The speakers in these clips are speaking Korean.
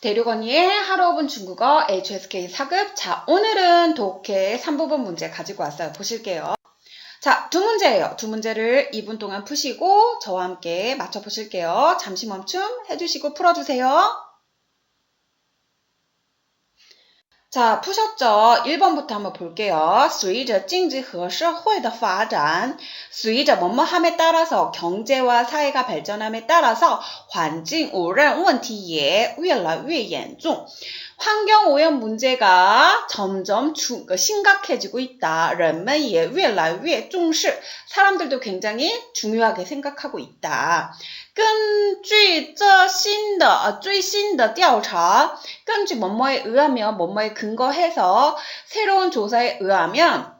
대륙언니의 하루 5분 중국어 HSK 4급. 자, 오늘은 독해 3부분 문제 가지고 왔어요. 보실게요. 자, 두 문제예요. 두 문제를 2분 동안 푸시고 저와 함께 맞춰 보실게요. 잠시 멈춤 해주시고 풀어주세요. 자, 푸셨죠? 1번부터 한번 볼게요. 随着经济和社会的发展,随着 뭐뭐함에 따라서 경제와 사회가 발전함에 따라서 环境污染问题也越来越严重. 환경 오염 문제가 점점 주, 그 심각해지고 있다. 人们也越来越重视. 사람들도 굉장히 중요하게 생각하고 있다. 根据这新的呃最新的调查，根据 뭐뭐에 의하면 뭐뭐에 근거해서 새로운 조사에 의하면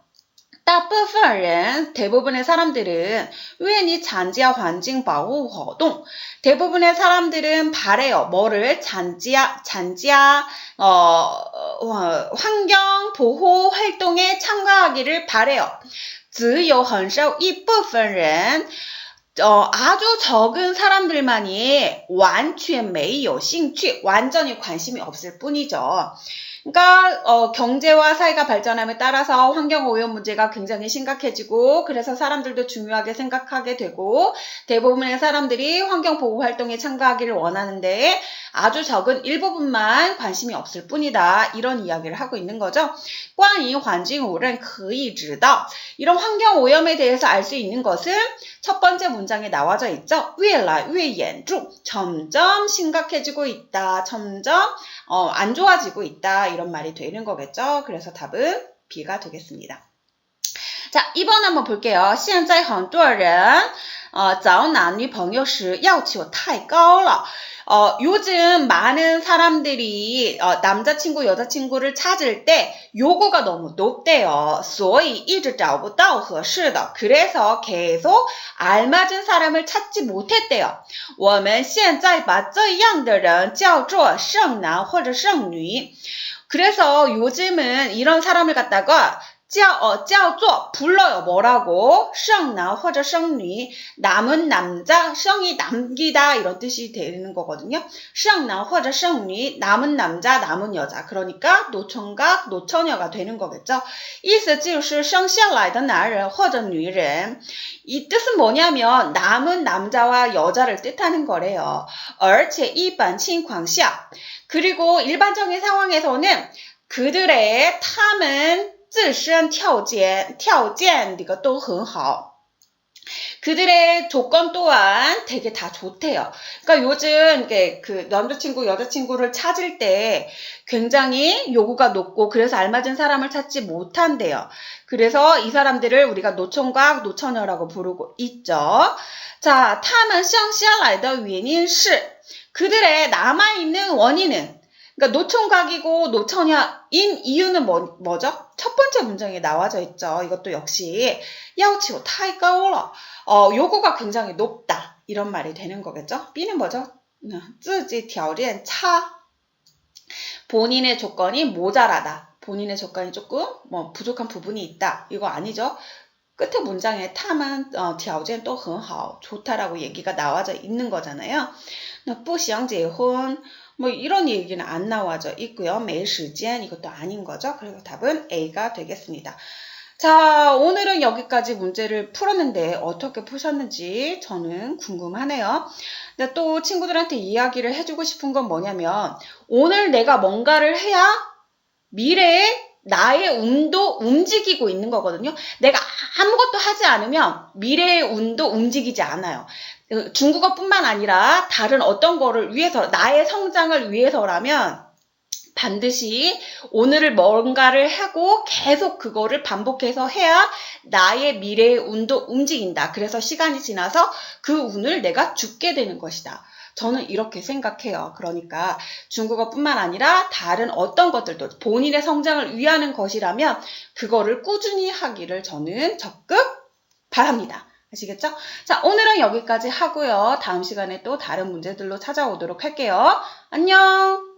大部分人 대부분의 사람들은 愿意参加环境保护活动 대부분의 사람들은 바래요. 뭐를参加 参加 어, 어, 환경 보호 활동에 참가하기를 바래요. 只有很少一部分人 어, 아주 적은 사람들만이 완취에 매여 싱취 완전히 관심이 없을 뿐이죠. 그러니까 어, 경제와 사회가 발전함에 따라서 환경 오염 문제가 굉장히 심각해지고 그래서 사람들도 중요하게 생각하게 되고 대부분의 사람들이 환경 보호 활동에 참가하기를 원하는데 아주 적은 일부분만 관심이 없을 뿐이다. 이런 이야기를 하고 있는 거죠. 꽝이 환징우는 그이지다 이런 환경 오염에 대해서 알 수 있는 것은 첫 번째 문장에 나와져 있죠. 위에라 위엔중 점점 심각해지고 있다. 점점 어, 안 좋아지고 있다. 이런 말이 되는 거겠죠. 그래서 답은 B가 되겠습니다. 자, 2번 한번 볼게요. 现在很多人呃找男女朋友时要求太高了. 어, 요즘 많은 사람들이 어, 남자친구, 여자친구를 찾을 때 요구가 너무 높대요. 所以一直找不到合适的. 그래서 계속 알맞은 사람을 찾지 못했대요. 我们现在把这样的人叫做剩男或者剩女. 그래서 요즘은 이런 사람을 갖다가 叫, 어, 叫做 불러요. 뭐라고? 剩男 或者 剩女 남은 남자, 剩이 남기다 이런 뜻이 되는 거거든요. 剩男 或者 剩女 남은 남자, 남은 여자. 그러니까 노총각, 노처녀가 되는 거겠죠. 意思就是生下来的男人或者女人. 이 뜻은 뭐냐면 남은 남자와 여자를 뜻하는 거래요. 而且一般情况下 그리고 일반적인 상황에서는 그들의 탐은 自身条件条件这个都很好。 그들의 조건 또한 되게 다 좋대요. 그러니까 요즘 그 남자친구, 여자친구를 찾을 때 굉장히 요구가 높고 그래서 알맞은 사람을 찾지 못한대요. 그래서 이 사람들을 우리가 노총각, 노처녀라고 부르고 있죠. 자, 他们生下来的原因是 그들의 남아있는 원인은 그러니까 노총각이고 노처녀인 이유는 뭐, 뭐죠? 첫 번째 문장에 나와져 있죠. 이것도 역시 야우치고 타이까오러 어, 요구가 굉장히 높다. 이런 말이 되는 거겠죠? B는 뭐죠? 自己条件차 본인의 조건이 모자라다. 본인의 조건이 조금 뭐 부족한 부분이 있다. 이거 아니죠? 끝에 문장에 탐은 어, 条件都很好 좋다라고 얘기가 나와져 있는 거잖아요. 不想结婚 뭐 이런 얘기는 안 나와져 있고요. 매일 시간 이것도 아닌 거죠. 그래서 답은 A가 되겠습니다. 자, 오늘은 여기까지 문제를 풀었는데 어떻게 푸셨는지 저는 궁금하네요. 또 친구들한테 이야기를 해주고 싶은 건 뭐냐면 오늘 내가 뭔가를 해야 미래에 나의 운도 움직이고 있는 거거든요. 내가 아무것도 하지 않으면 미래의 운도 움직이지 않아요. 중국어뿐만 아니라 다른 어떤 거를 위해서 나의 성장을 위해서라면 반드시 오늘을 뭔가를 하고 계속 그거를 반복해서 해야 나의 미래의 운도 움직인다. 그래서 시간이 지나서 그 운을 내가 죽게 되는 것이다. 저는 이렇게 생각해요. 그러니까 중국어뿐만 아니라 다른 어떤 것들도 본인의 성장을 위하는 것이라면 그거를 꾸준히 하기를 저는 적극 바랍니다. 아시겠죠? 자, 오늘은 여기까지 하고요. 다음 시간에 또 다른 문제들로 찾아오도록 할게요. 안녕!